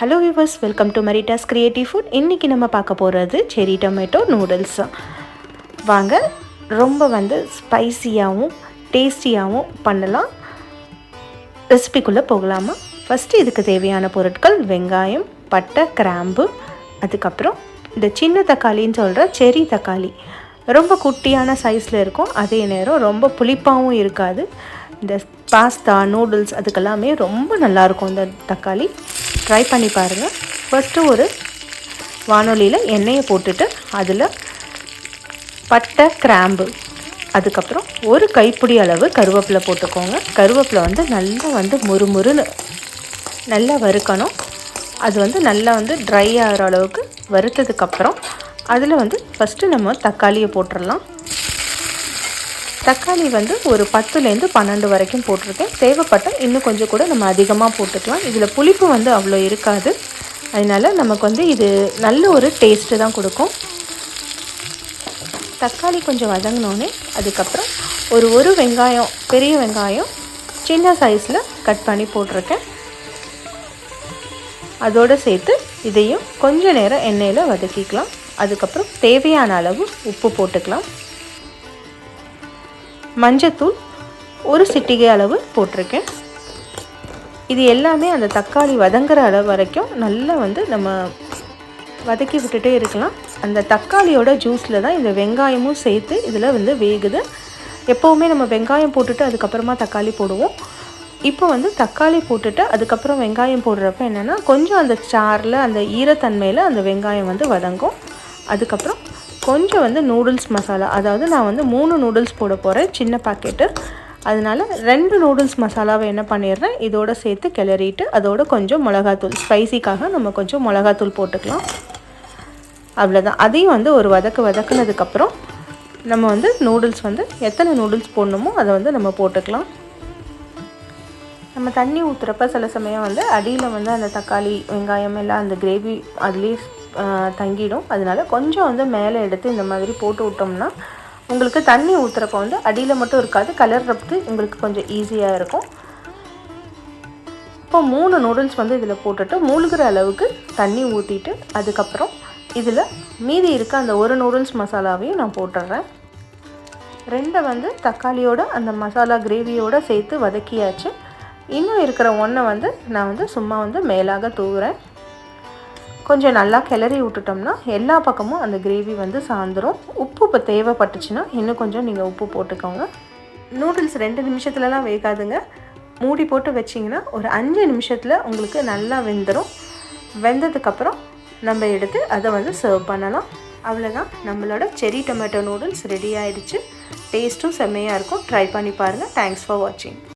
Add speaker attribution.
Speaker 1: Hello viewers welcome to Marita's creative food இன்றைக்கி நம்ம பார்க்க போகிறது செரி டொமேட்டோ நூடுல்ஸ் வாங்க ரொம்ப வந்து ஸ்பைசியாகவும் டேஸ்டியாகவும் பண்ணலாம். ரெசிபிக்குள்ளே போகலாமா? ஃபஸ்ட்டு இதுக்கு தேவையான பொருட்கள் வெங்காயம் பட்டை கிராம்பு அதுக்கப்புறம் இந்த சின்ன தக்காளின்னு சொல்கிற செரி தக்காளி. ரொம்ப குட்டியான சைஸில் இருக்கும் அதே நேரம் ரொம்ப புளிப்பாகவும் இருக்காது. இந்த பாஸ்தா நூடுல்ஸ் அதுக்கெல்லாமே ரொம்ப நல்லாயிருக்கும் இந்த தக்காளி. ட்ரை பண்ணி பாருங்கள் ஃபஸ்ட்டு ஒரு வானொலியில் எண்ணெயை போட்டுட்டு அதில் பட்டை கிராம்பு அதுக்கப்புறம் ஒரு கைப்பிடி அளவு கருவேப்பிலை போட்டுக்கோங்க. கருவேப்பிலை வந்து நல்லா வந்து முறுமுறுன்னு நல்லா வறுக்கணும். அது வந்து நல்லா வந்து ட்ரை ஆகிற அளவுக்கு வறுத்ததுக்கப்புறம் அதில் வந்து ஃபஸ்ட்டு நம்ம தக்காளியை போட்டுடலாம் தக்காளி வந்து ஒரு பத்துலேருந்து பன்னெண்டு வரைக்கும் போட்டிருக்கேன். தேவைப்பட்டால் இன்னும் கொஞ்சம் கூட நம்ம அதிகமாக போட்டுக்கலாம். இதில் புளிப்பு வந்து அவ்வளோ இருக்காது. அதனால் நமக்கு வந்து இது நல்ல ஒரு டேஸ்ட்டு தான் கொடுக்கும். தக்காளி கொஞ்சம் வதங்கினோன்னே அதுக்கப்புறம் ஒரு ஒரு வெங்காயம் பெரிய வெங்காயம் சின்ன சைஸில் கட் பண்ணி போட்டிருக்கேன். அதோடு சேர்த்து இதையும் கொஞ்ச நேரம் எண்ணெயில் வதக்கிக்கலாம். அதுக்கப்புறம் தேவையான அளவு உப்பு போட்டுக்கலாம். மஞ்சத்தூள் ஒரு சிட்டிகை அளவு போட்டிருக்கேன். இது எல்லாமே அந்த தக்காளி வதங்குற அளவு வரைக்கும் நல்லா வந்து நம்ம வதக்கி விட்டுட்டே இருக்கலாம். அந்த தக்காளியோட ஜூஸில் தான் இந்த வெங்காயமும் சேர்த்து இதில் வந்து வேகுது. எப்போவுமே நம்ம வெங்காயம் போட்டுட்டு அதுக்கப்புறமா தக்காளி போடுவோம். இப்போ வந்து தக்காளி போட்டுட்டு அதுக்கப்புறம் வெங்காயம் போடுறப்ப என்னென்னா கொஞ்சம் அந்த சாரில் அந்த ஈரத்தன்மையில் அந்த வெங்காயம் வந்து வதங்கும். அதுக்கப்புறம் கொஞ்சம் வந்து நூடுல்ஸ் மசாலா அதாவது நான் வந்து மூணு நூடுல்ஸ் போட போகிறேன் சின்ன பாக்கெட்டு அதனால் ரெண்டு நூடுல்ஸ் மசாலாவை என்ன பண்ணிடுறேன் இதோடு சேர்த்து கிளறிட்டு அதோட கொஞ்சம் மிளகாத்தூள். ஸ்பைசிக்காக நம்ம கொஞ்சம் மிளகாத்தூள் போட்டுக்கலாம். அவ்வளோதான் அதையும் வந்து ஒரு வதக்கு வதக்குனதுக்கப்புறம் நம்ம வந்து நூடுல்ஸ் வந்து எத்தனை நூடுல்ஸ் போடணுமோ அதை வந்து நம்ம போட்டுக்கலாம். நம்ம தண்ணி ஊற்றுறப்ப சில சமயம் வந்து அடியில் வந்து அந்த தக்காளி வெங்காயம் எல்லாம் அந்த கிரேவி அதுலேயே தங்கிடும். அதனால கொஞ்சம் வந்து மேலே எடுத்து இந்த மாதிரி போட்டு விட்டோம்னா உங்களுக்கு தண்ணி ஊற்றுறப்ப வந்து அடியில் மட்டும் இருக்காது. கலர்றப்பது உங்களுக்கு கொஞ்சம் ஈஸியாக இருக்கும். இப்போ மூணு நூடுல்ஸ் வந்து இதில் போட்டுட்டு மூழ்கிற அளவுக்கு தண்ணி ஊற்றிட்டு அதுக்கப்புறம் இதில் மீதி இருக்க அந்த ஒரு நூடுல்ஸ் மசாலாவையும் நான் போட்டுடுறேன். ரெண்டை வந்து தக்காளியோட அந்த மசாலா கிரேவியோடு சேர்த்து வதக்கியாச்சு. இன்னும் இருக்கிற ஒன்றை வந்து நான் வந்து சும்மா வந்து மேலாக தூவுறேன். கொஞ்சம் நல்லா கிளறி விட்டுட்டோம்னா எல்லா பக்கமும் அந்த கிரேவி வந்து சாந்துடும் உப்பு இப்போ தேவைப்பட்டுச்சுன்னா இன்னும் கொஞ்சம் நீங்கள் உப்பு போட்டுக்கோங்க. நூடுல்ஸ் ரெண்டு நிமிஷத்துலலாம் வேகாதுங்க. மூடி போட்டு வச்சிங்கன்னா ஒரு அஞ்சு நிமிஷத்தில் உங்களுக்கு நல்லா வெந்துடும் வெந்ததுக்கப்புறம் நம்ம எடுத்து அதை வந்து சர்வ் பண்ணலாம். அவ்வளோதான் நம்மளோட செரி டொமேட்டோ நூடுல்ஸ் ரெடி ஆகிடுச்சு டேஸ்ட்டும் செம்மையாக இருக்கும். ட்ரை பண்ணி பாருங்கள் தேங்க்ஸ் ஃபார் வாட்சிங்